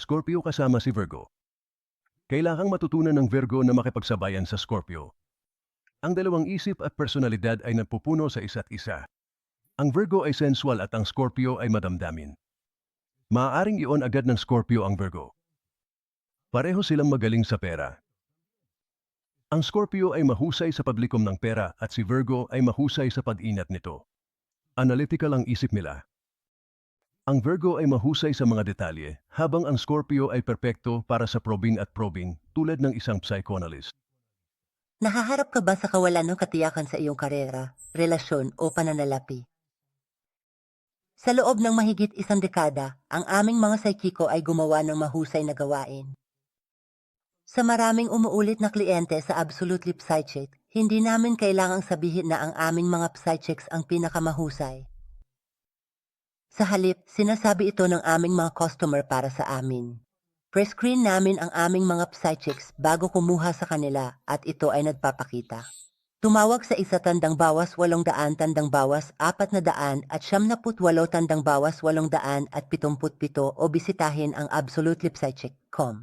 Scorpio kasama si Virgo. Kailangang matutunan ng Virgo na makipagsabayan sa Scorpio. Ang dalawang isip at personalidad ay nagpupuno sa isa't isa. Ang Virgo ay sensual at ang Scorpio ay madamdamin. Maaaring ion agad ng Scorpio ang Virgo. Pareho silang magaling sa pera. Ang Scorpio ay mahusay sa paglikom ng pera at si Virgo ay mahusay sa pag-inat nito. Analytical ang isip nila. Ang Virgo ay mahusay sa mga detalye, habang ang Scorpio ay perpekto para sa probing at probing tulad ng isang psychoanalyst. Nahaharap ka ba sa kawalan ng katiyakan sa iyong karera, relasyon o pananalapi? Sa loob ng mahigit isang dekada, ang aming mga psychico ay gumawa ng mahusay na gawain. Sa maraming umuulit na kliyente sa Absolutely Psychic, hindi namin kailangang sabihin na ang aming mga psychics ang pinakamahusay. Sa halip, sinasabi ito ng aming mga customer para sa amin. Prescreen namin ang aming mga psychics bago kumuha sa kanila at ito ay nagpapakita. Tumawag sa isa tandang bawas walong daan tandang bawas apat na daan at siyam na put walo tandang bawas walong daan at pitumput pito o bisitahin ang absolutelypsychic.com.